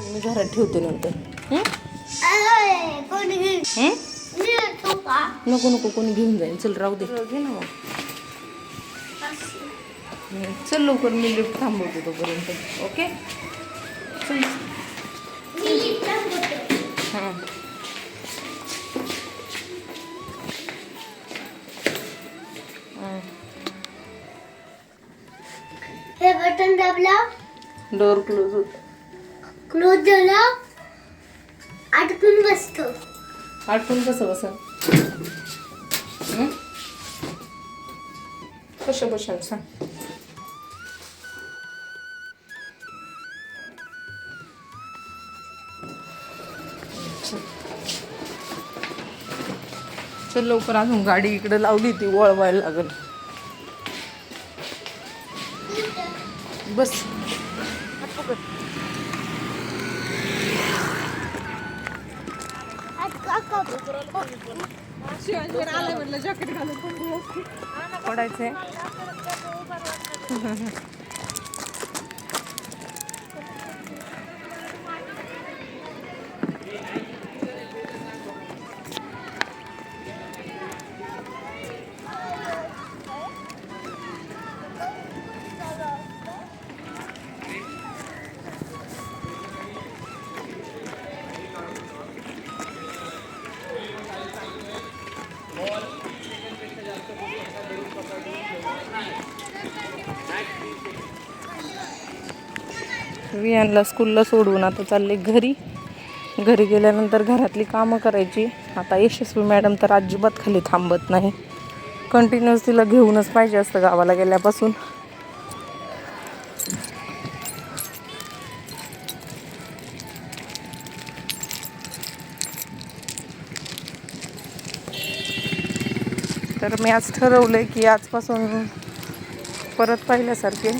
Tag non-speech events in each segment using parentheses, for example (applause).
मी घरात ठेवते नंतर. हं? हं? नको नको कोणी घेऊन जाईल. चल राहू दे. घे ना मग. हं, चल लवकर मी लिफ्ट थांबवते तोपर्यंत. ओके? चल. हां. हां. हे बटन दाबला? डोअर क्लोज होत. क्लोज झाला अटकून बसतो. आटकून कसं बसल कसं बसन सांग. चल. चल लवकर अजून गाडी इकडे लावली ती वळवायला लागल. बस. पडायचंय (laughs) (laughs) वियानला स्कूलला सोडून आता चालले घरी. घरी गेल्यानंतर घरातली कामं करायची. आता यशस्वी मॅडम तर अजिबात खाली थांबत नाही. कंटिन्युअस तिला घेऊनच पाहिजे असतं गावाला गेल्यापासून. तर मी आज ठरवलं आहे की आजपासून परत पाहिल्यासारखे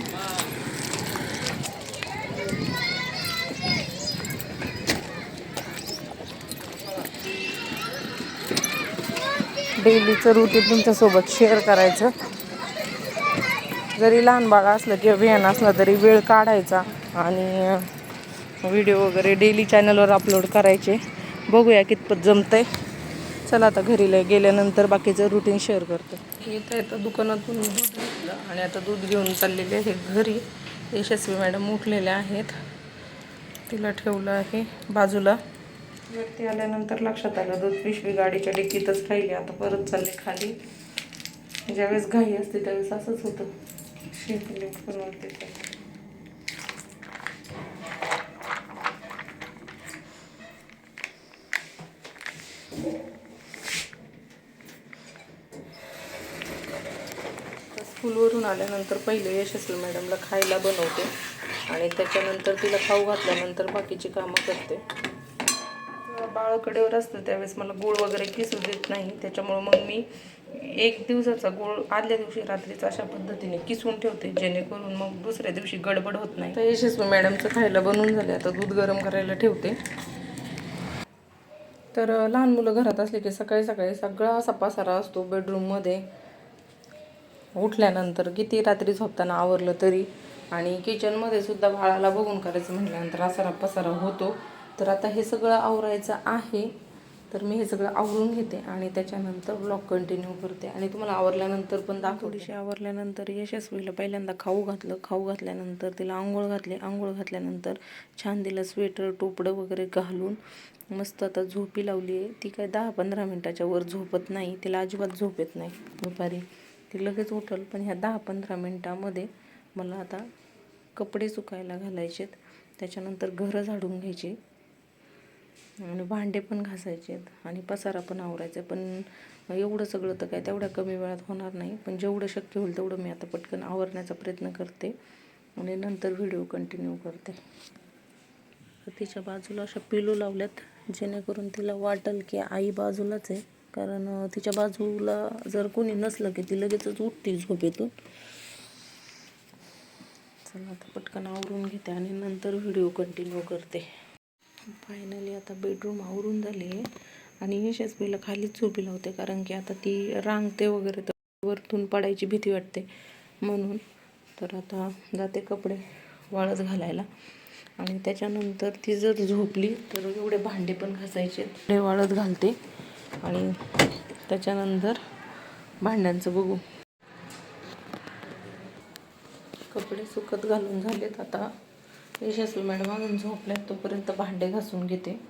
डेलीचं रुटीन तुमच्यासोबत शेअर करायचं. जरी लहान बाळ असलं किंवा विहान असलं तरी वेळ काढायचा आणि व्हिडिओ वगैरे डेली चॅनलवर अपलोड करायचे. बघूया कितपत जमतंय. चला आता घरी लय- गेल्यानंतर बाकीचं रुटीन शेअर करते. येतं येतं दुकानातून दूध घेतलं आणि आता दूध घेऊन चाललेले आहे घरी. यशस्वी मॅडम उठलेल्या आहेत. तिला ठेवलं आहे बाजूला. वरती आल्यानंतर लक्षात आलं दूध पिशवी गाडीच्या डिकीतच राहिली आता परत चालले खाली. ज्यावेळेस घाई असते त्यावेळेस असंच होतं. शेती पण वरती स्कूलवरून आल्यानंतर पहिले यशस्वी मॅडमला खायला बनवते आणि त्याच्यानंतर तिला खाऊ घातल्यानंतर बाकीची कामं करते. बाळ कडेवर असतं त्यावेळेस मला गूळ वगैरे किसू देत नाही. त्याच्यामुळं मग मी एक दिवसाचा गूळ आदल्या दिवशी रात्रीचा अशा पद्धतीने किसून ठेवते जेणेकरून मग दुसऱ्या दिवशी गडबड होत नाही. तर यशस्वी मॅडमचं खायला बनवून झाले आता दूध गरम करायला ठेवते. तर लहान मुलं घरात असले की सकाळी सकाळी सगळा असा पसारा असतो बेडरूममध्ये उठल्यानंतर किती रात्री झोपताना आवरलं तरी आणि किचनमध्ये सुद्धा बाळाला बघून करायचं म्हटल्यानंतर असारा पसारा होतो. तर आता हे सगळं आवरायचं आहे. तर मी हे सगळं आवरून घेते आणि त्याच्यानंतर ब्लॉग कंटिन्यू करते. आणि तुम्हाला आवरल्यानंतर पण दाखव थोडीशी आवरल्यानंतर यशस्वीला पहिल्यांदा खाऊ घातलं. खाऊ घातल्यानंतर तिला आंघोळ घातली. आंघोळ घातल्यानंतर छान तिला स्वेटर टोपडं वगैरे घालून मस्त आता झोपी लावली आहे. ती काय दहा पंधरा मिनटाच्या वर झोपत नाही. तिला अजिबात झोप येत नाही दुपारी. ती लगेच उठल. पण ह्या दहा पंधरा मिनटामध्ये मला आता कपडे सुकायला घालायचेत. त्याच्यानंतर घरं झाडून घ्यायची. आणि भांडे पण घासायचे आहेत आणि पसारा पण आवरायचा आहे. पण एवढं सगळं तर काय तेवढ्या कमी वेळात होणार नाही. पण जेवढं शक्य होईल तेवढं मी आता पटकन आवरण्याचा प्रयत्न करते आणि नंतर व्हिडिओ कंटिन्यू करते. तर तिच्या बाजूला अशा पिलो लावल्यात जेणेकरून तिला वाटेल की आई बाजूलाच आहे. कारण तिच्या बाजूला जर कोणी नसलं की ती लगेचच उठते झोपेतून. चला आता पटकन आवरून घेते आणि नंतर व्हिडिओ कंटिन्यू करते. फायनली आता बेडरूम आवरून झाले. आणि यशस्वीला खालीच झोपी लावते कारण की आता ती रांगते वगैरे तर वरतून पडायची भीती वाटते. म्हणून तर आता जाते कपडे वाळत घालायला. आणि त्याच्यानंतर ती जर झोपली तर एवढे भांडे पण घासायचे. ते वाळत घालते. आणि त्याच्यानंतर भांड्यांचं बघू. कपडे सुकत घालून झालेत आता. यशस्वी मॅडम अजून झोपल्यात तोपर्यंत भांडे घासून घेते.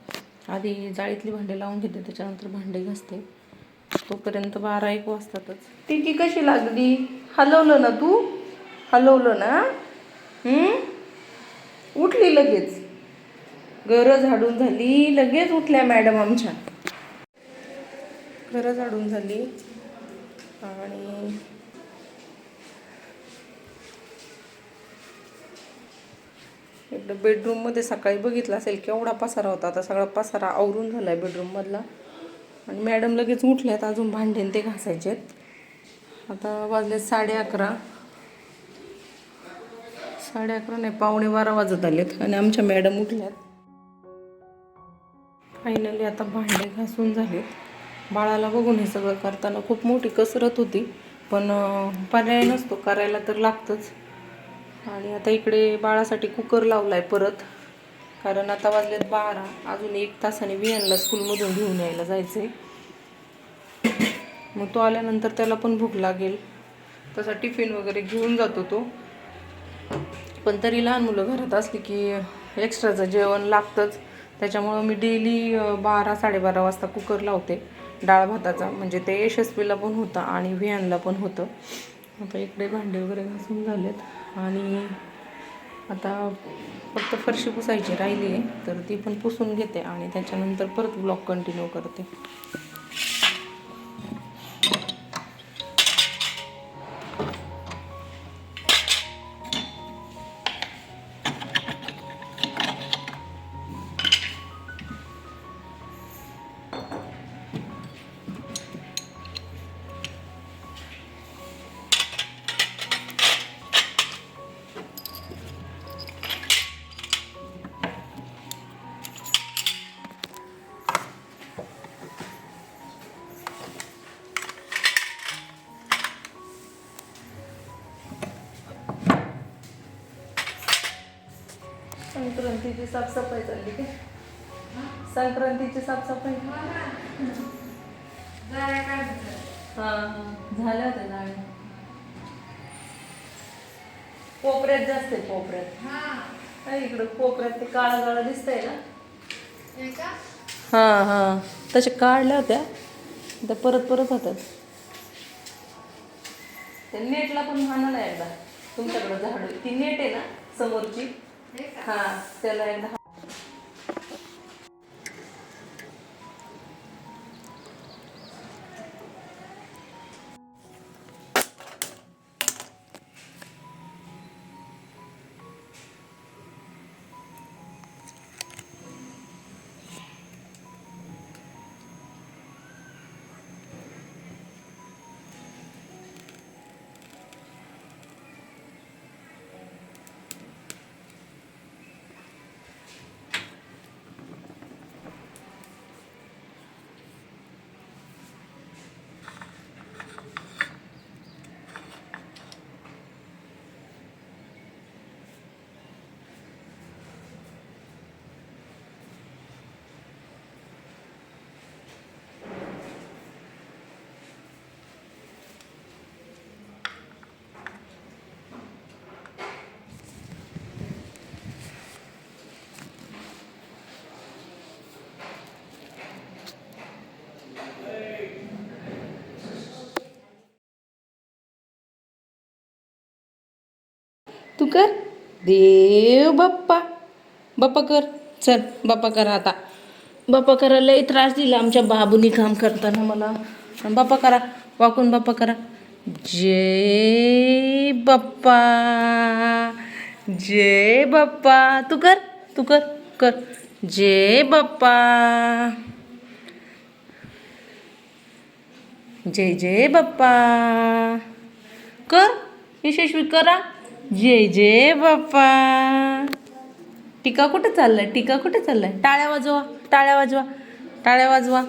आधी जाळीतली भांडे लावून घेते त्याच्यानंतर भांडे घासते. तोपर्यंत बारा एक वाजतातच. टिकी कशी लागली? हलवलं ना तू? हलवलं ना? हम्म? उठली लगेच. घरं झाडून झाली लगेच उठल्या मॅडम आमच्या. घरं झाडून झाली. आणि एकदा बेडरूममध्ये सकाळी बघितलं असेल केवढा पसारा होता. आता सगळा पसारा आवरून झाला आहे बेडरूममधला आणि मॅडम लगेच उठल्यात अजून भांडे ते घासायचे आहेत आता वाजले साडे अकरा. साडे अकरा नाही पावणे बारा वाजत आलेत आणि आमच्या मॅडम उठल्यात. फायनली आता भांडे घासून झालेत. बाळाला बघून हे सगळं करताना खूप मोठी कसरत होती. पण पर्याय नसतो करायला तर लागतंच. आणि आता इकडे बाळासाठी कुकर लावलाय परत. कारण आता वाजलेत बारा. अजून एक तासाने विहानला स्कूलमधून घेऊन यायला जायचंय. मग तो आल्यानंतर त्याला पण भूक लागेल. तसा टिफिन वगैरे घेऊन जातो तो. पण तरी लहान मुलं घरात असली की एक्स्ट्राचं जेवण लागतंच. त्याच्यामुळं मी डेली बारा साडेबारा वाजता कुकर लावते. डाळ भाताचा. म्हणजे ते यशस्वीला पण होतं आणि विहानला पण होतं. आता इकडे भांडे वगैरे घासून झालेत. आणि आता फक्त फरशी पुसायची राहिली आहे तर ती पण पुसून घेते आणि त्याच्यानंतर परत ब्लॉग कंटिन्यू करते. संक्रांतीची साफसफाई चालली काय संक्रांतीची साफसफाई? हा झाल्या होत्या जाळ्या कोपऱ्यात जास्त आहे कोपऱ्यात. इकडं कोपऱ्यात ते काळा काळा दिसतंय ना? हा हा तसे काढल्या होत्या. आता परत परत होतात. ते नेटला पण म्हणा एकदा. तुमच्याकडे झाड. ती नेट आहे ना समोरची? हां त्याला एकदा तू कर. देव बाप्पा. बाप्पा कर. चल बाप्पा करा आता. बाप्पा करा लय त्रास दिला आमच्या बाबूनी काम करताना मला. बाप्पा करा वाकून बाप्पा करा. जय बाप्पा. जय बाप्पा. तू कर तू कर कर. जय बाप्पा. जय जय बाप्पा. कर यशस्वी करा. जय जय बाप्पा. टीका कुठे चाललाय? टीका कुठे चाललाय? टाळ्या वाजवा टाळ्या वाजवा टाळ्या वाजवा.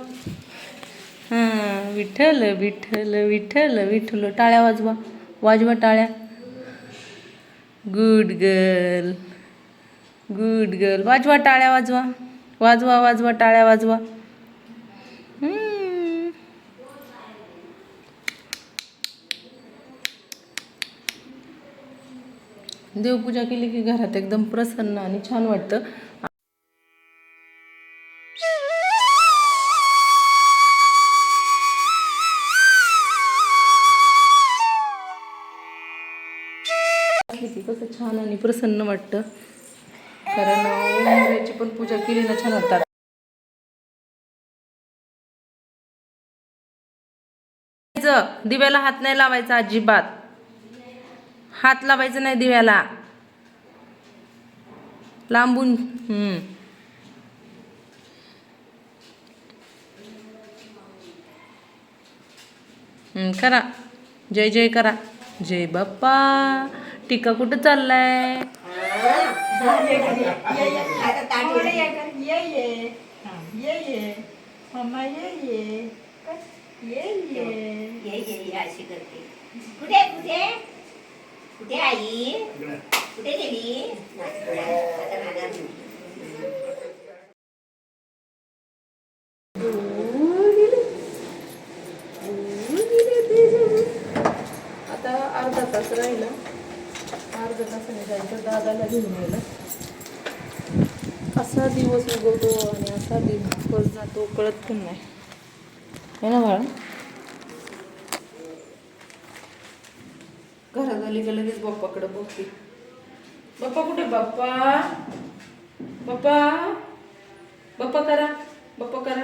हां विठ्ठल विठ्ठल विठ्ठल विठ्ठल टाळ्या वाजवा. वाजवा टाळ्या. गुड गर्ल गुड गर्ल वाजवा टाळ्या वाजवा. वाजवा वाजवा टाळ्या वाजवा. देवपूजा केली की घरात एकदम प्रसन्न आणि छान वाटतं. कसं छान आणि प्रसन्न वाटतं. कारण पण पूजा केली ना छान वाटतात दिव्याला हात नाही लावायचा अजिबात. हात लावायचं नाही दिव्याला लांबून करा जय जय करा जय बाप्पा टीका कुठं चाललाय ये ये कुठे आई कुठे गेली आता राहणार नाही. आता अर्धा तास राहिला. अर्धा तासाने जायचं. दादाला घेऊन यायला. असा दिवस उगवतो आणि असा दिवस जातो. कळत पण नाही. है ना बाळा? घरात आली का लगेच बाप्पाकडे बघते. बाप्पा कुठे बाप्पा? बाप्पा? बाप्पा करा. बाप्पा करा.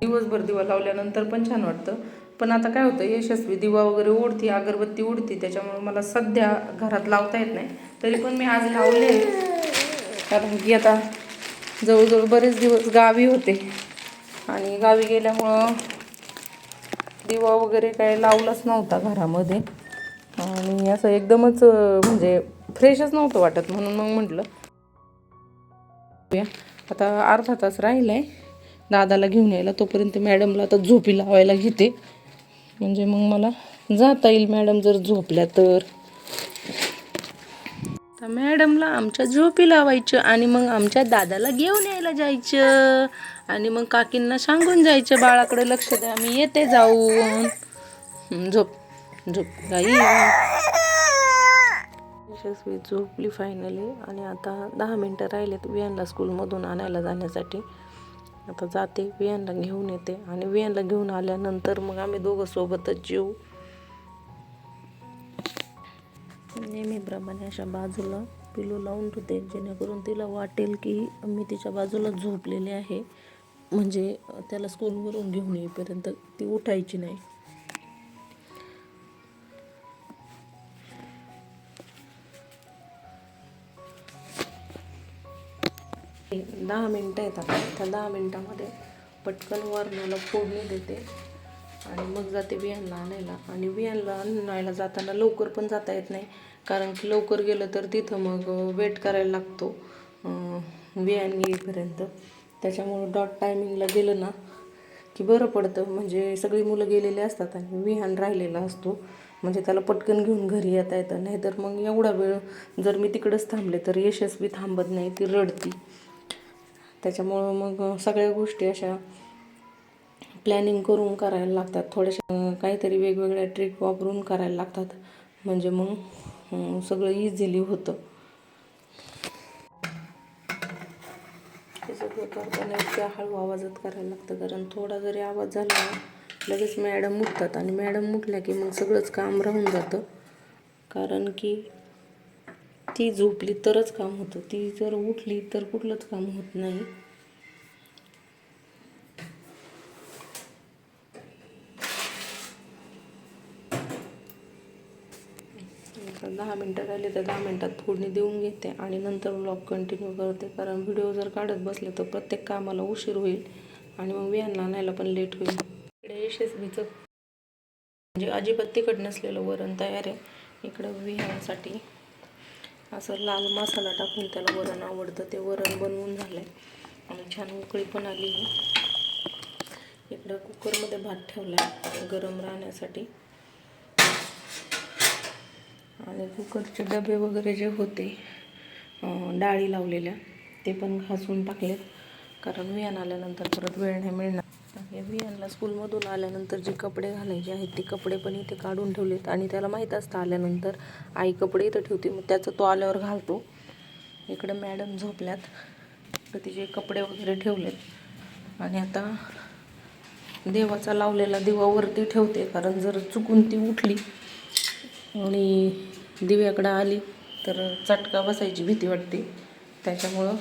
दिवसभर दिवा लावल्यानंतर पण छान वाटतं. पण आता काय होतं यशस्वी दिवा वगैरे उडती अगरबत्ती उडती त्याच्यामुळे मला सध्या घरात लावता येत नाही. तरी पण मी आज लावले. कारण की आता जवळजवळ बरेच दिवस गावी होते. आणि गावी गेल्यामुळं दिवा वगैरे काय लावलाच नव्हता घरामध्ये. आणि असं एकदमच म्हणजे फ्रेशच नव्हतं वाटत म्हणून मग म्हटलं आता अर्धा तास राहिलाय. दादाला घेऊन यायला तोपर्यंत मॅडमला आता झोपी लावायला घेते. म्हणजे मग मला जाता येईल मॅडम जर झोपल्या तर. तर मॅडमला आमच्या झोपी लावायचं आणि मग आमच्या दादाला घेऊन यायला जायचं. आणि मग काकींना सांगून जायचं बाळाकडे लक्ष द्या मी येते जाऊन. झोप झोप गाई यशस्वी झोपली फायनली आणि आता दहा मिनटं राहिलेत वियानला स्कूलमधून आणायला जाण्यासाठी. आता जाते वियानला घेऊन येते आणि वियानला घेऊन आल्यानंतर मग आम्ही दोघं सोबतच जेऊ. नेहमीप्रमाणे अशा बाजूला पिलो लावून ठेवते जेणेकरून तिला वाटेल की मी तिच्या बाजूला झोपलेले आहे. म्हणजे त्याला स्कूलवरून घेऊन येईपर्यंत ती उठायची नाही. दहा मिनटं येतात त्या दहा मिनटामध्ये पटकन वरणाला फोडणी देते आणि मग जाते बियांना आणायला. आणि बियांना आणायला जाताना लवकर पण जाता येत नाही. कारण की लवकर गेलं तर तिथं मग वेट करायला लागतो अं, येईपर्यंत. त्याच्यामुळं डॉट टायमिंगला गेलं ना की बरं पडतं. म्हणजे सगळी मुलं गेलेली असतात आणि विहान राहिलेला असतो. म्हणजे त्याला पटकन घेऊन घरी येता येतं. नाहीतर मग एवढा वेळ जर मी तिकडंच थांबले तर यशस्वी थांबत नाही ती रडती. त्याच्यामुळं मग सगळ्या गोष्टी अशा प्लॅनिंग करून करायला लागतात. थोड्याशा काहीतरी वेगवेगळ्या ट्रिक वापरून करायला लागतात. म्हणजे मग सगळं इझिली होतं. हे सगळं करताना इतक्या हळू आवाजात करायला लागतं कारण थोडा जरी आवाज झाला लगेच मॅडम उठतात आणि मॅडम उठल्या की मग सगळंच काम राहून जातं. कारण की ती झोपली तरच काम होतं. ती जर उठली तर कुठलंच काम होत नाही. आता दहा मिनटं राहिले तर दहा मिनटात फोडणी देऊन घेते आणि नंतर ब्लॉग कंटिन्यू करते. कारण व्हिडिओ जर काढत बसले तर प्रत्येक कामाला उशीर होईल आणि मग विहानला आणायला पण लेट होईल. इकडे यशस्वीचं म्हणजे अजिबात तिखट नसलेलं वरण तयार आहे. इकडं विहानसाठी असं लाल मसाला टाकून त्याला वरण आवडतं. ते वरण बनवून झालं आहे आणि छान उकळी पण आली इकडं कुकरमध्ये भात ठेवला आहे गरम राहण्यासाठी. आणि कुकरचे डबे वगैरे जे होते डाळी लावलेल्या ते पण घासून टाकलेत. कारण वियान आल्यानंतर परत वेळ नाही मिळणार. हे वियानला स्कूलमधून आल्यानंतर जे कपडे घालायचे आहेत ते कपडे पण इथे काढून ठेवलेत. आणि त्याला माहीत असतं आल्यानंतर आई कपडे इथं ठेवते मग त्याचं तो आल्यावर घालतो. इकडं मॅडम झोपल्यात. तर तिचे कपडे वगैरे ठेवलेत. आणि आता देवाचा लावलेला दिवा वरती ठेवते. कारण जर चुकून ती उठली आणि दिव्याकडं आली तर चटका बसायची भीती वाटते. त्याच्यामुळं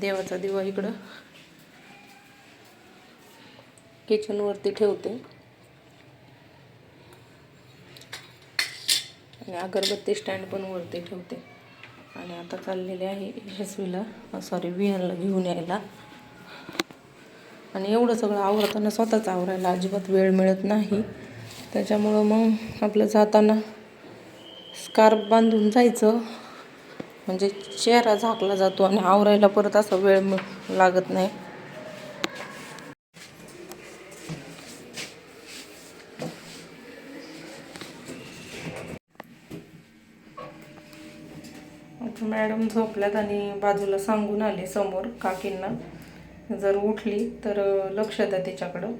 देवाचा दिवा इकडं किचनवरती ठेवते. आणि अगरबत्ती स्टँड पण वरती ठेवते. आणि आता चाललेले आहे यशस्वीला सॉरी विहानला घेऊन यायला. आणि एवढं सगळं आवरताना स्वतःच आवरायला अजिबात वेळ मिळत नाही. त्याच्यामुळं मग आपलं जाताना स्कार्फ बांधून जायचं. म्हणजे चेहरा झाकला जातो आणि आवरायला परत असा वेळ लागत नाही. मॅडम झोपल्यात आणि बाजूला सांगून आले समोर काकींना. जर उठली तर लक्ष द्या तिच्याकडं.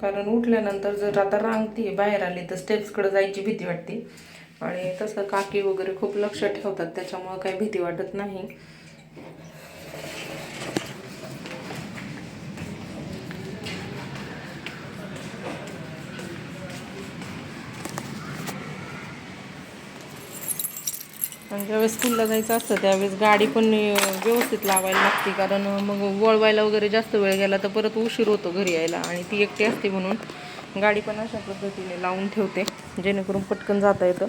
कारण उठल्यानंतर जर आता रांगती बाहेर आली तर स्टेप्सकडं जायची भीती वाटते. आणि तसं काकी वगैरे खूप लक्ष ठेवतात त्याच्यामुळं काही भीती वाटत नाही. आणि ज्यावेळेस स्कूलला जायचं असतं त्यावेळेस गाडी पण व्यवस्थित लावायला लागते. कारण मग वळवायला वगैरे जास्त वेळ गेला तर परत उशीर होतो घरी यायला. आणि ती एकटी असते म्हणून गाडी पण अशा पद्धतीने लावून ठेवते. जेणेकरून पटकन जाता येतं.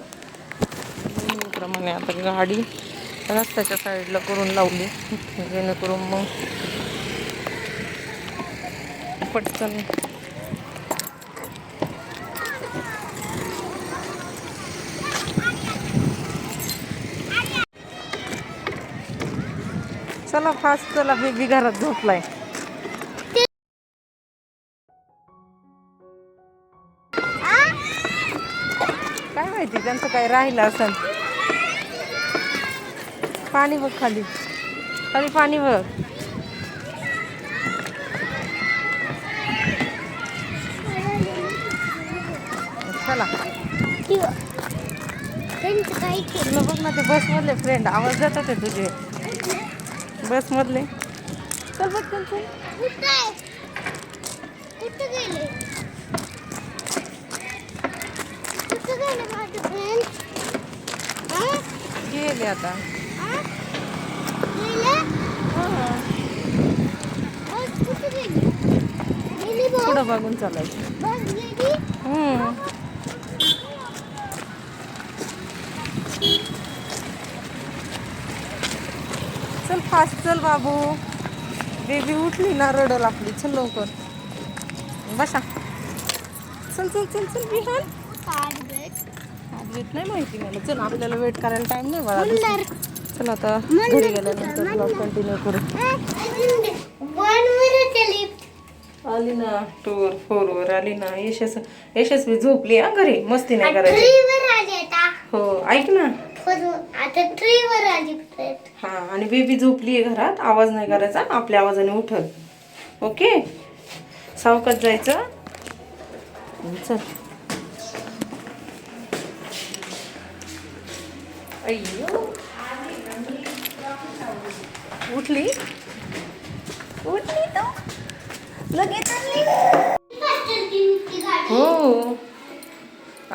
प्रमाणे आता गाडी रस्त्याच्या साईडला करून लावली. जेणेकरून मग पटकन चला फास्ट चला बेबी घरात झोपलाय. असं काही राहिलं असेल. पाणी बघ खाली. खाली पाणी बघ. चला. बघ ना ते बसमधले फ्रेंड आवाज देतात ते तुझे. बसमधले. चल बघ चल चल गेले आता. पुढं बघून चालायचं. चल फास्ट चल बाबू. बेबी उठली ना रडल आपली. चल लवकर. बसा. चल चल चल चल बिहान. वेट नाही माहिती मला. चल आपल्याला वेट करायला टाइम नाही बाळा. चल आता घरी गेल्यानंतर ब्लॉग कंटिन्यू करू. आली ना टू वर फोर वर. आली ना यशस यशस्वी झोपली हा घरी? मस्ती नाही करायची. हो ऐक ना. हा आणि बेबी झोपली आहे घरात. आवाज नाही करायचा. आपल्या आवाजाने उठत ओके? सावकाश जायचं. चल. अय्यो. उठली? उठली लगेच हो.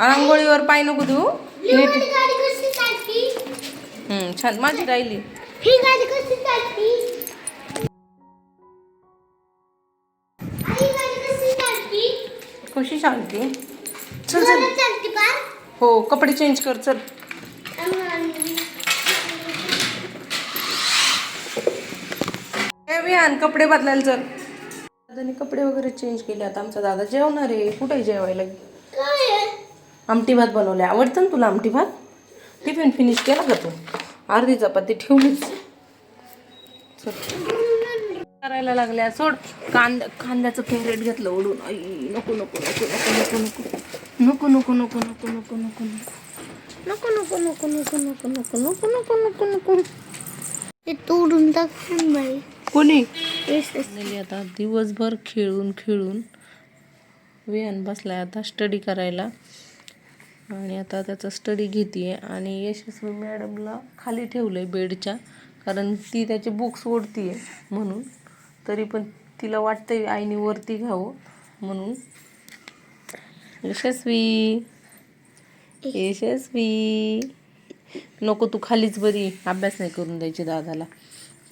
आंघोळीवर पाय नको तू नीट गाडी कशी चालती हम्म, छान माझी राहिली. ही गाडी कशी चालती आई गाडी कशी चालती कशी शांती चल चल. हो कपडे चेंज कर चल. विहान कपडे बदलायला चल दादाने कपडे वगैरे चेंज केले आता आमचा दादा जेवणार आहे कुठे जेवायला? आमटी भात बनवले आवडतं ना तुला आमटी भात टिफिन फिनिश केला का तू अर्धी चपाती ठेवलीच. करायला लागल्या सोड कांदा कांद्याचं कॅरेट घेतलं ओढून आई नको नको नको नको नको नको नको नको नको नको नको नको नको नको नको नको नको नको नको नको नको ते तोडून टाक बाई कोणी? आता दिवसभर खेळून खेळून विहान बसलाय आता स्टडी करायला. आणि आता त्याचा स्टडी घेते आणि यशस्वी मॅडमला खाली ठेवलं आहे बेडच्या कारण ती त्याचे बुक्स ओढतीये म्हणून. तरी पण तिला वाटतंय आईने वरती घ्यावं म्हणून. यशस्वी! यशस्वी. नको तू खालीच बरी अभ्यास नाही करून द्यायची दादाला.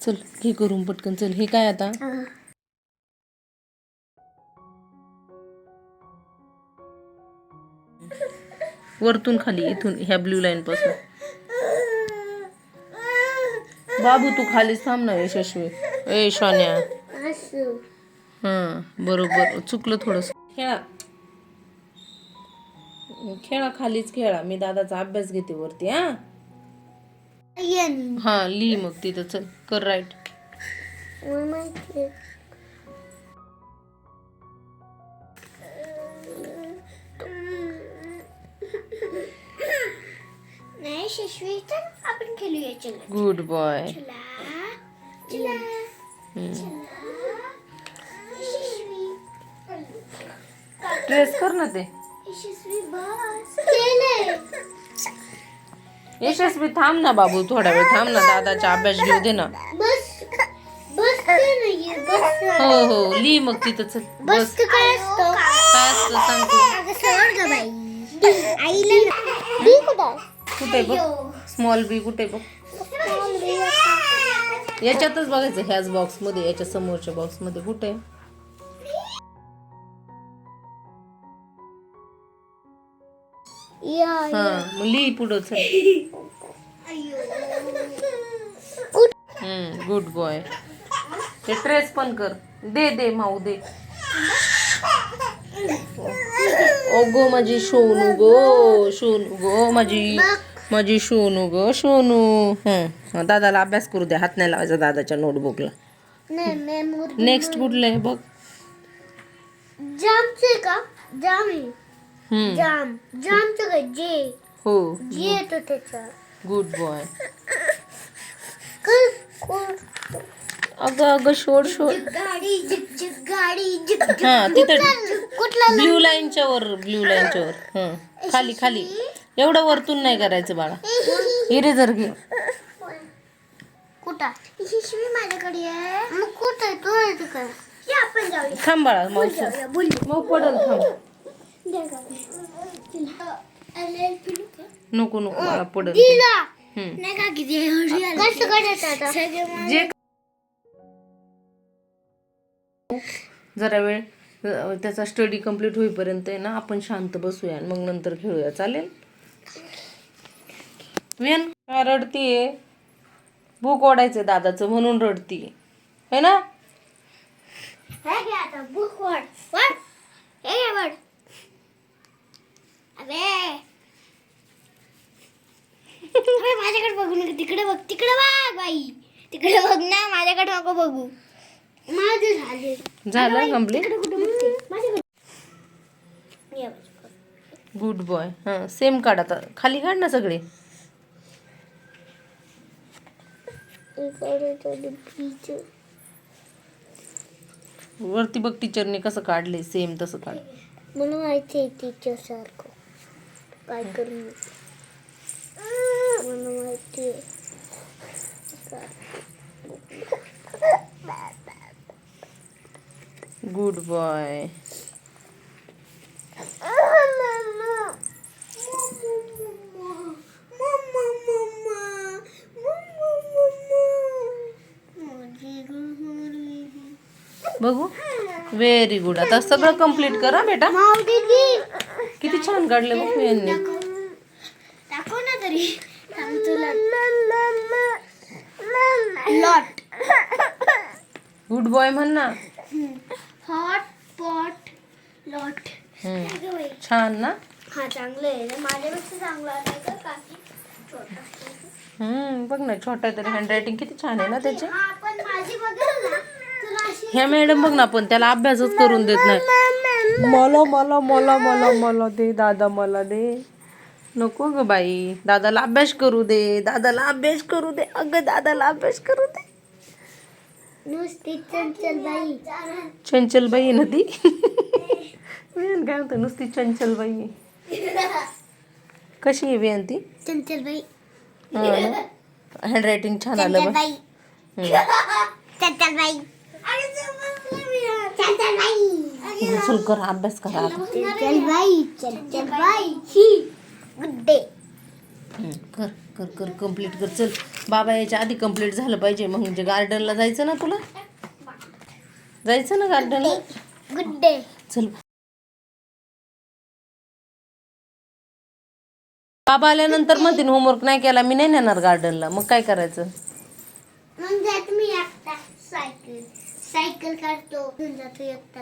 चल हे करून पटकन. चल हे काय आता? वरतून खाली इथून ह्या ब्ल्यू लाईन पासून. बाबू तू खालीच थांब ना यशस्वी. ए शोन्या. हां बरोबर. चुकलं थोडस. खेळा खेळा खालीच खेळा. मी दादाचा अभ्यास घेते वरती हा. हा लिही मग तिथं. चल कर राईट. नाही शशवी तर आपण खेळूया चला. गुड बॉय चला चला यशस्वी ट्रेस कर ना ते. यशस्वी थांब ना बाबू थोडा वेळ थांब ना दादाचा अभ्यास घेऊ दे ना. बस बस ते नाहीये बस हो हो लिही मग तिथं चल बस काय असतं? काय असतं सांग तू. अगं सोड गं बाई आईला डी कुठं कुठे बघ? स्मॉल बी कुठे बघ? याच्यातच बघायचं ह्याच बॉक्समध्ये याच्या समोरच्या बॉक्समध्ये कुठे हा मग लिही पुढं चल. गुड बॉय ते ट्रेस पण कर. दे दे माऊ दे. ओ गो माझी सोनू गो सोनू गो माझी माझी सोनू गो सोनू. हं दादाला अभ्यास करू दे. हात नाही लावायचा दादाच्या नोटबुकला नेक्स्ट कुठलं आहे बघ. जामचे का? जाम हम्म. जाम जामचं काय जे हो जे येतो त्याचा. गुड बॉय कल को- अगं अगं शोड शोड गाडी जिक जिक गाडी जिक जिक. हा तिथं कुठला- कुठला ब्ल्यू लाईनच्या वर ब्ल्यू लाईनच्या वर हं. खाली खाली. एवढं वरतून नाही करायचं बाळा. इरेजर घे. कुठं? शिशवी माझ्याकडे आहे. मग कुठं तू आहे का या आपण जाऊया. थांब बाळा मावशी. जाऊया. बोल. मग पडल थांब. नको नको मला. नाही. का किती जे जरा वेळ त्याचा स्टडी कंप्लीट होईपर्यंत आहे ना आपण शांत बसूया मग नंतर खेळूया. चालेल? वेन? काय रडतीये. भूक ओढायचं दादाचं म्हणून रडतीये. है ना? हे घे आता बुक वाट वाट हे घे वाट अबे. अबे माझ्याकडे बघू नका. तिकडे बघ तिकडे बघ बाई. तिकडे बघ ना माझ्याकडे नको बघू. माझे झाले. झालं कंप्लीट तिकडे कुठे बघते? माझ्याकडे. ये बाजूकडे. गुड बॉय हां सेम काढ आता. खाली काढ ना सगळे. वरती बघ टीचरने कसं काढले सेम तसं काढ. मला माहिती आहे टीचर सारखं. काय करू मी. मला माहिती गुड बॉय बघू. व्हेरी गुड आता सगळं कंप्लीट करा बेटा. छान काढले बघ यांनी दाखव ना तरी. लॉट. गुड बॉय म्हण ना. Hot pot lot. छान ना? हा चांगलं आहे माझ्यापेक्षा चांगलं आहे का? काकी हम्म बघ ना छोटा तरी हँडरायटिंग किती छान आहे ना त्याची. पण माझी अशी ह्या मॅडम बघ ना पण त्याला अभ्यासच करून देत नाही. मला मला मला मला मला दे दादा मला दे. नको ग बाई. दादाला अभ्यास करू दे. दादाला अभ्यास करू दे. अगं दादाला अभ्यास करू दे. नुसती चंचल बाई चंचल बाई आहे ना ती? वेन काय म्हणतो? नुसती चंचल बाई आहे. कशी आहे वेन ती? चंचल बाई हँडरायटिंग छान आलं चंचल बाई बाई. बाई चल कर अभ्यास करा आता चंचल बाई. चंचल बाई. ही गुड्डे हम्म, कर कर कर कंप्लीट कर. चल बाबा याच्या आधी कंप्लीट झालं पाहिजे. मग म्हणजे गार्डनला जायचं ना तुला? जायचं ना गार्डनला गुड्डे चल. बाबा आल्यानंतर म्हणतील होमवर्क नाही केला. मी नाही नेणार गार्डनला मग काय करायचं? मग जात मी एकटा सायकल सायकल काढतो. घेऊन जातो एकटा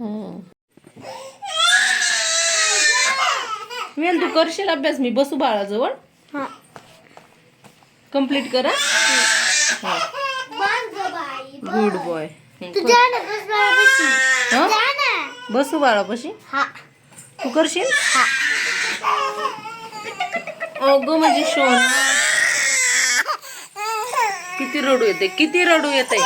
हम्म. वेल तू करशील अभ्यास मी बसू बाळाजवळ. हा. कंप्लीट करा. गं बाई गुड बॉय बस बाळापाशी. हा? तू करशील? अगं म्हणजे सोना किती रडू येते किती रडू येते.